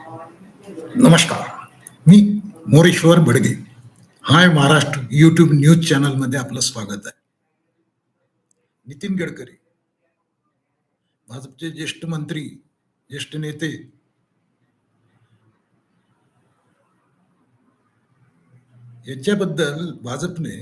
नमस्कार. मी Moreshwar Badge hi Maharashtra YouTube news चॅनलमध्ये आपलं स्वागत आहे. नितीन गडकरी. भाजपचे ज्येष्ठ मंत्री ज्येष्ठ नेते यांच्याबद्दल भाजपने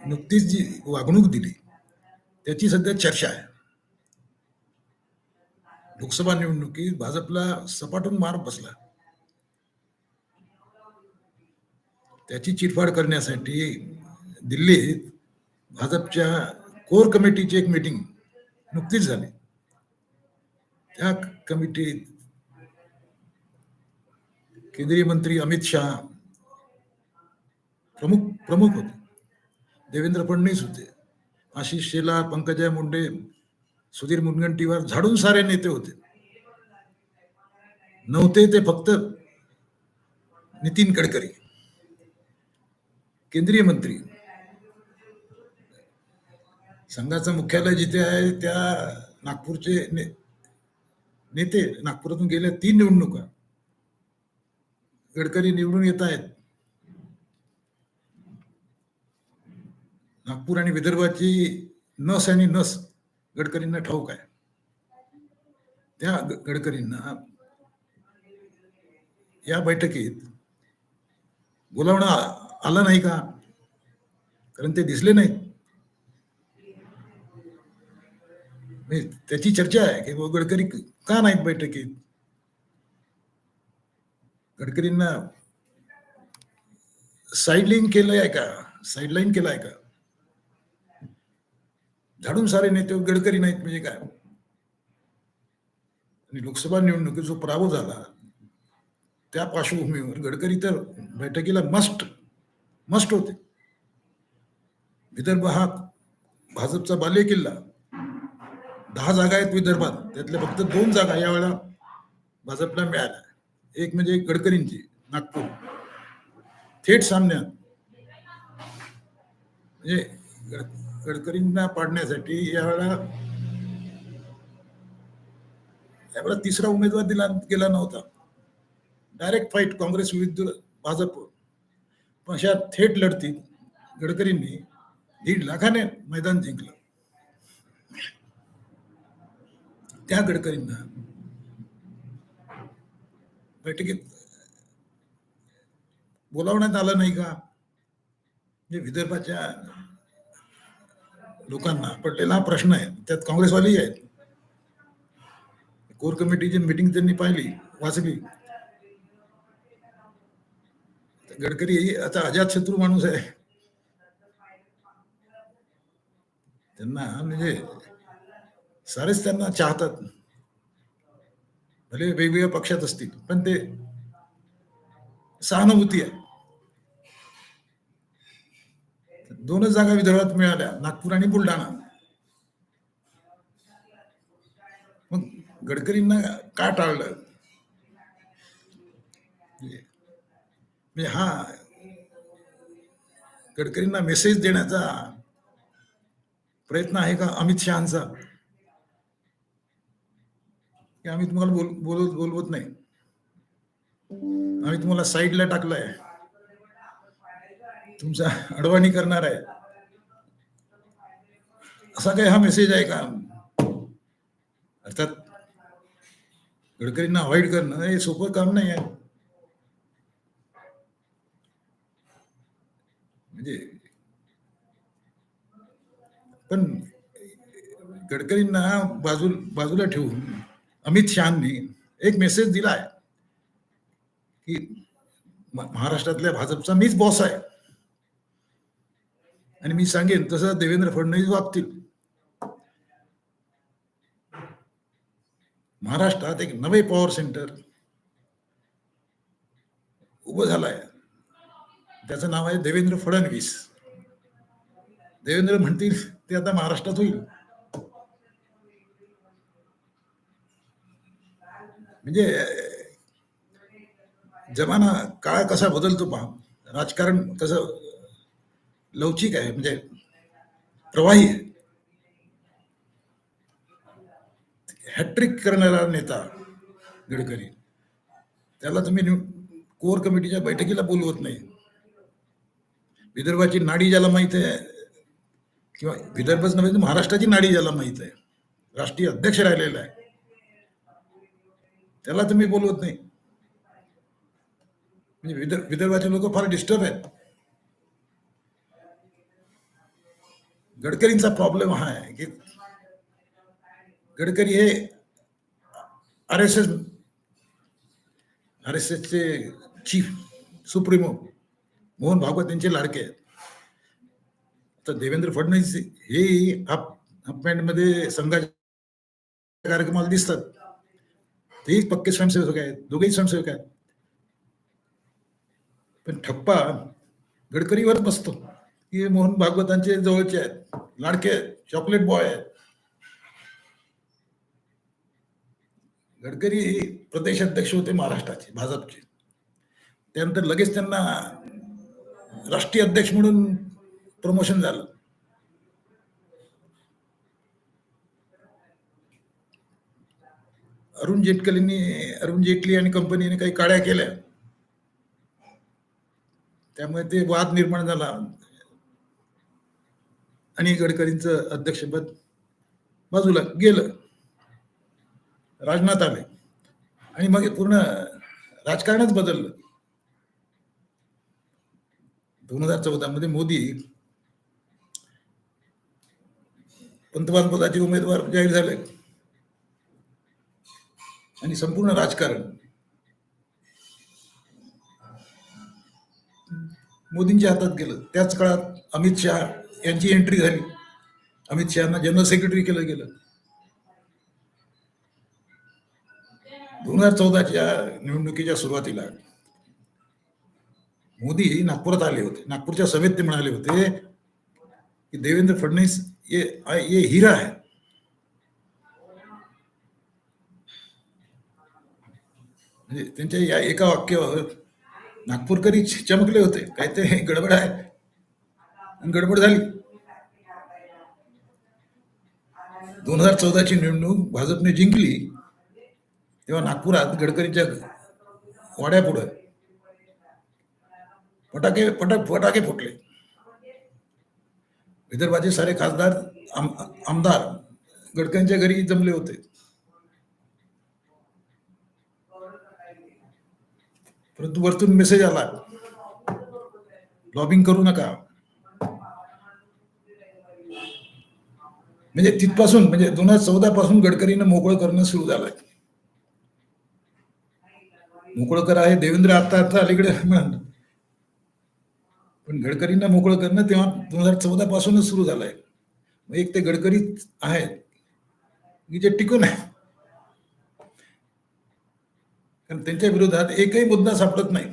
नुकतीच जी वागणूक दिली त्याची सध्या चर्चा आहे. लोकसभा निवडणुकीत भाजपला सपाटून मार बसला. त्याची चिटफाड करण्यासाठी दिल्लीत भाजपच्या कोर कमिटीची एक मीटिंग नुकतीच झाली. त्या कमिटीत केंद्रीय मंत्री अमित शहा प्रमुख प्रमुख होते. देवेंद्र फडणवीस होते. आशिष शेलार पंकजा मुंडे सुधीर मुनगंटीवार झाडून सारे नेते होते. नव्हते ते फक्त नितीन गडकरी. केंद्रीय मंत्री. संघाचं मुख्यालय जिथे आहे त्या नागपूरचे ने, नेते नागपुरातून गेल्या तीन निवडणुका. गडकरी निवडून येत आहेत. नागपूर आणि विदर्भाची नस आणि नस गडकरींना ठाऊक आहे. त्या गडकरींना या बैठकीत बोलावणं आलं नाही का? कारण ते दिसले नाहीत. त्याची चर्चा आहे की गडकरी का नाहीत बैठकीत? गडकरींना साईडलाईन केलंय आहे का? साईडलाईन केलं आहे का? झाडून सारे नेते गडकरी नाहीत म्हणजे काय? आणि लोकसभा निवडणुकीत जो पराभव झाला त्या पार्श्वभूमीवर गडकरी तर बैठकीला मस्ट मस्ट होते. विदर्भ हा भाजपचा बाले किल्ला. दहा जागा आहेत विदर्भात. त्यातल्या फक्त दोन जागा यावेळेला भाजपला मिळाल्या. एक म्हणजे गडकरींची नागपूर. थेट सामन्यात. म्हणजे गडकरींना पाडण्यासाठी यावेळेला यावेळेला तिसरा उमेदवार दिला गेला नव्हता. डायरेक्ट फाईट काँग्रेस विरुद्ध भाजप. पण अशा थेट लढतीत गडकरींनी दीड लाखाने मैदान जिंकलं. त्या गडकरींना बैठकीत बोलावण्यात आलं नाही का? म्हणजे विदर्भाच्या लोकांना पडलेला हा प्रश्न आहे. त्यात काँग्रेसवालेही आहेत. कोर कमिटीची मिटिंग त्यांनी पाहिली वाचली. गडकरी आता आता अजातशत्रू माणूस आहे. त्यांना म्हणजे सारेच त्यांना चाहतात. भले वेगवेगळ्या पक्षात असतील पण ते सहानुभूती आहे. दोनच जागा विदर्भात मिळाल्या नागपूर आणि बुलढाणा. मग गडकरींना का टाळलं? म्हणजे हा गडकरींना मेसेज देण्याचा प्रयत्न आहे का अमित शहाचा? की आम्ही तुम्हाला बोल बोलवत बोलवत नाही. आम्ही तुम्हाला साईडला टाकलंय. तुमचा अडवाणी करणार आहे. असा काही हा मेसेज आहे का? अर्थात गडकरींना अवॉइड करणं हे सोपं काम नाही आहे. म्हणजे पण गडकरींना बाजू बाजूला ठेवून अमित शहानी एक मेसेज दिला आहे की म- महाराष्ट्रातल्या भाजपचा मीच बॉस आहे. आणि मी सांगेन तसं देवेंद्र फडणवीस वागतील. महाराष्ट्रात एक नवे पॉवर सेंटर उभं झालंय. त्याचं नाव आहे देवेंद्र फडणवीस. देवेंद्र म्हणतील ते आता महाराष्ट्रात होईल. म्हणजे जमाना काळ कसा बदलतो पहा. राजकारण कसं लवचिक आहे म्हणजे प्रवाही आहे. हॅट्रिक करणारा नेता गडकरी त्याला तुम्ही कोर कमिटीच्या बैठकीला बोलवत नाही. विदर्भाची नाडी ज्याला माहीत आहे किंवा विदर्भच नव्हे तर महाराष्ट्राची नाडी ज्याला माहीत आहे राष्ट्रीय अध्यक्ष राहिलेला आहे. त्याला तुम्ही बोलवत नाही. म्हणजे विदर्भ विदर्भाचे लोक फार डिस्टर्ब आहेत. गडकरींचा प्रॉब्लेम हा आहे की गडकरी हे R S S R S एसचे चीफ सुप्रिमो मोहन भागवत यांचे लाडके आहेत. तर देवेंद्र फडणवीस हे हाफ हाफमध्ये संघाच्या कार्यक्रमाला दिसतात. तेही पक्के स्वयंसेवक आहेत दोघेही स्वयंसेवक आहेत. पण ठप्पा गडकरीवरच बसतो. हे मोहन भागवतांचे जवळचे आहेत लाडके आहेत चॉकलेट बॉय आहेत. गडकरी प्रदेश अध्यक्ष होते महाराष्ट्राचे भाजपचे. त्यानंतर लगेच त्यांना राष्ट्रीय अध्यक्ष म्हणून प्रमोशन झालं. अरुण जेटकलींनी अरुण जेटली आणि कंपनीने काही काड्या केल्या. त्यामुळे ते वाद निर्माण झाला. आणि गडकरींचं अध्यक्षपद बाजूला गेलं. राजनाथ आले. आणि मग पूर्ण राजकारणच बदललं. दोन हजार चौदा मध्ये मोदी पंतप्रधान पदाचे उमेदवार जाहीर झाले. आणि संपूर्ण राजकारण. मोदींच्या हातात गेलं. त्याच काळात अमित शहा यांची एंट्री झाली. अमित शहाना जनरल सेक्रेटरी केलं गेलं. दोन हजार चौदाच्या निवडणुकीच्या सुरुवातीला मोदी नागपुरात आले होते. नागपूरच्या सभेत ते म्हणाले होते की देवेंद्र फडणवीस ये ये हिरा आहे. म्हणजे त्यांच्या या एका वाक्यावर नागपूरकरी चमकले होते. काय ते गडबड आहे? आणि गडबड झाली. दोन हजार चौदाची निवडणूक भाजपने जिंकली तेव्हा नागपुरात गडकरीच्या वाड्यापुढं फटाके फटाक फटाके फुटले. विदर्भाचे सारे खासदार आम- आमदार गडकरींच्या घरी जमले होते. परंतु वरतून मेसेज आला. लॉबिंग करू नका. म्हणजे तिथपासून म्हणजे दोन हजार चौदा पासून गडकरीनं मोकळं करणं सुरू झालंय. मोकळं करा हे देवेंद्र आता आता अलीकडे म्हणाल. पण गडकरींना मोकळं करणं तेव्हा दोन हजार चौदा पासूनच सुरू झालंय. मग एक ते गडकरी आहेत. की जे टिकून आहे. कारण त्यांच्या विरोधात एकही मुद्दा सापडत नाही.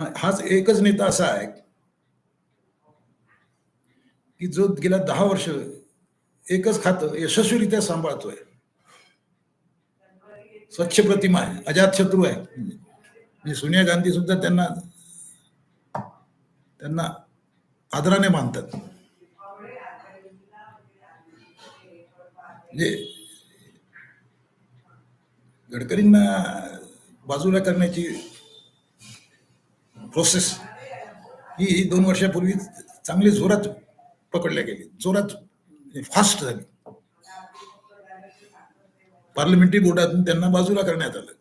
हा- हाच एकच नेता असा आहे. की जो गेल्या दहा वर्ष एकच खातं यशस्वीरित्या सांभाळतोय. स्वच्छ प्रतिमा आहे अजात शत्रू आहे. म्हणजे सोनिया गांधी सुद्धा त्यांना त्यांना आदराने मानतात. म्हणजे गडकरींना बाजूला करण्याची प्रोसेस ही दोन वर्षापूर्वी चांगली जोरात पकडल्या गेली. जोरात फास्ट झाली. पार्लमेंटरी बोर्डातून त्यांना बाजूला करण्यात आलं.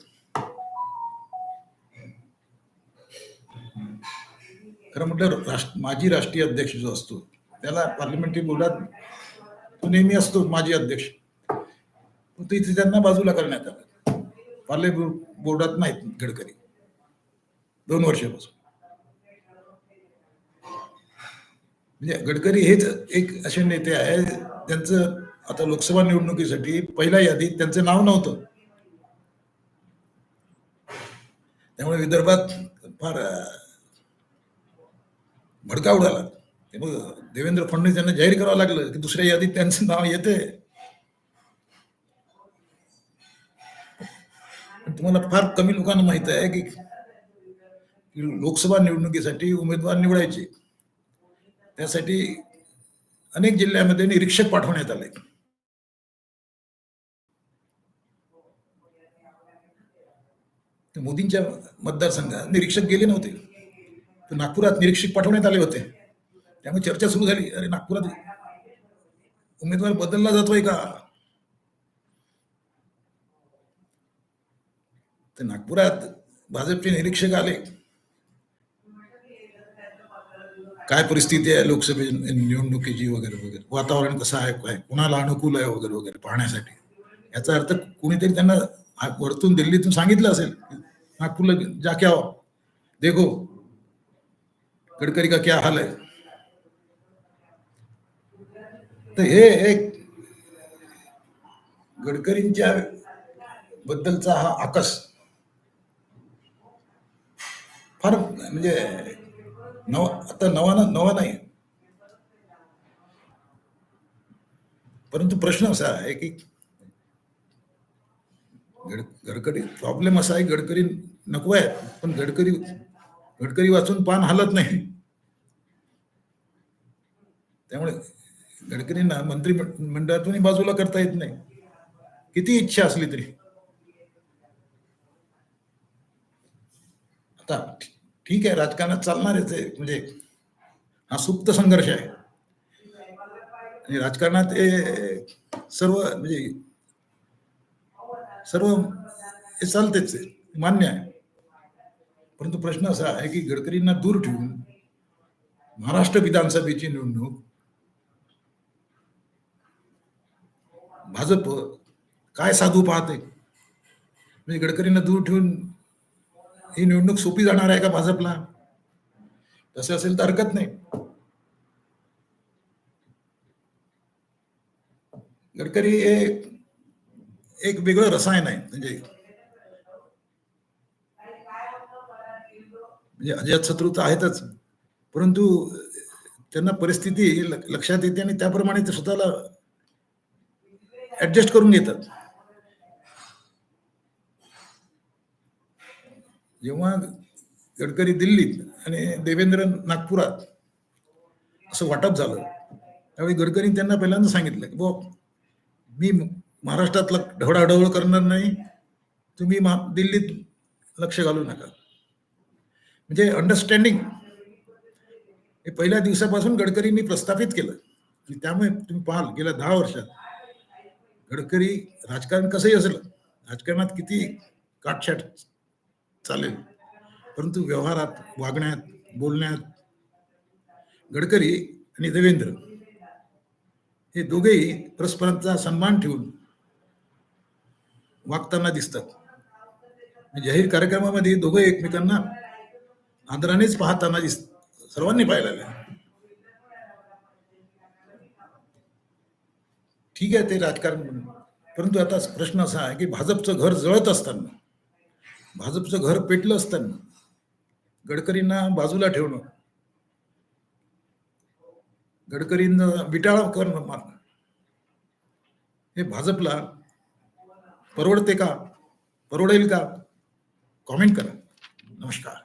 खरं म्हटलं राष्ट्र माजी राष्ट्रीय अध्यक्ष जो असतो त्याला पार्लमेंटरी बोर्डात तो नेहमी असतो माजी अध्यक्ष. पण तो इथे त्यांना बाजूला करण्यात आलं. पार्ले बोर्डात नाहीत गडकरी. दोन वर्षापासून. म्हणजे गडकरी हेच एक असे नेते आहे त्यांचं आता लोकसभा निवडणुकीसाठी पहिल्या यादीत त्यांचं नाव नव्हतं. त्यामुळे विदर्भात फार भडका उडाला. ते मग देवेंद्र फडणवीस यांना जाहीर करावं लागलं की दुसऱ्या यादीत त्यांचं नाव येते. पण तुम्हाला फार कमी लोकांना माहीत आहे की लोकसभा निवडणुकीसाठी उमेदवार निवडायचे. त्यासाठी अनेक जिल्ह्यामध्ये निरीक्षक पाठवण्यात आले. ते मोदींच्या मतदारसंघात निरीक्षक गेले नव्हते. तर नागपुरात निरीक्षक पाठवण्यात आले होते. त्यामुळे चर्चा सुरू झाली. अरे नागपुरात उमेदवार बदलला जातोय का? तर नागपुरात भाजपचे निरीक्षक आले. काय परिस्थिती आहे लोकसभे निवडणुकीची वगैरे वगैरे? वातावरण कसं आहे? काय? कुणाला अनुकूल आहे वगैरे वगैरे पाहण्यासाठी? याचा अर्थ कुणीतरी त्यांना वरतून दिल्लीतून सांगितलं असेल नागपूरला जा क्या देखो गडकरी का क्या हाल आहे? तर हे एक गडकरींच्या बद्दलचा हा आकस फार म्हणजे नवा आता नवा ना नवा नाही. परंतु प्रश्न असा आहे की गड गडकरी प्रॉब्लेम असा आहे गडकरी नको आहे पण गडकरी गडकरी वाचून पान हलत नाही. त्यामुळे गडकरींना मंत्री मंडळातूनही बाजूला करता येत नाही. किती इच्छा असली तरी. आता ठीक आहे राजकारणात चालणारच आहे म्हणजे हा सुप्त संघर्ष आहे. आणि राजकारणात हे सर्व म्हणजे सर्व हे चालतेच आहे मान्य आहे. परंतु प्रश्न असा आहे की गडकरींना दूर ठेवून महाराष्ट्र विधानसभेची निवडणूक भाजप काय साधू पाहते? म्हणजे गडकरींना दूर ठेवून ही निवडणूक सोपी जाणार आहे का भाजपला? तसे असेल तर हरकत नाही. गडकरी हे एक वेगळं रसायन आहे. म्हणजे म्हणजे अजातशत्रू तर आहेतच. परंतु त्यांना परिस्थिती लक्षात येते आणि त्याप्रमाणे ते स्वतःला ऍडजस्ट करून घेतात. जेव्हा गडकरी दिल्लीत आणि देवेंद्र नागपुरात असं वाटप झालं त्यावेळी गडकरी त्यांना पहिल्यांदा सांगितलं की बुवा मी महाराष्ट्रातला ढवळाढवळ करणार नाही तुम्ही मा दिल्लीत लक्ष घालू नका. म्हणजे अंडरस्टँडिंग हे पहिल्या दिवसापासून गडकरींनी प्रस्थापित केलं. आणि त्यामुळे तुम्ही पाहाल गेल्या दहा वर्षात गडकरी राजकारण कसंही असेल राजकारणात किती काटछाट चालेल. परंतु व्यवहारात वागण्यात बोलण्यात गडकरी आणि देवेंद्र हे दोघेही परस्परांचा सन्मान ठेवून वागताना दिसतात. जाहीर कार्यक्रमामध्ये दोघे एकमेकांना आदरानेच पाहताना दिस सर्वांनी पाहायला ठीक आहे ते राजकारण म्हणून. परंतु आता प्रश्न असा आहे की भाजपचं घर जळत असताना भाजपचं घर पेटलं असताना गडकरींना बाजूला ठेवणं गडकरींना विटाळा करणं मारणं हे भाजपला परवडते का? परवडेल का? कॉमेंट करा. नमस्कार.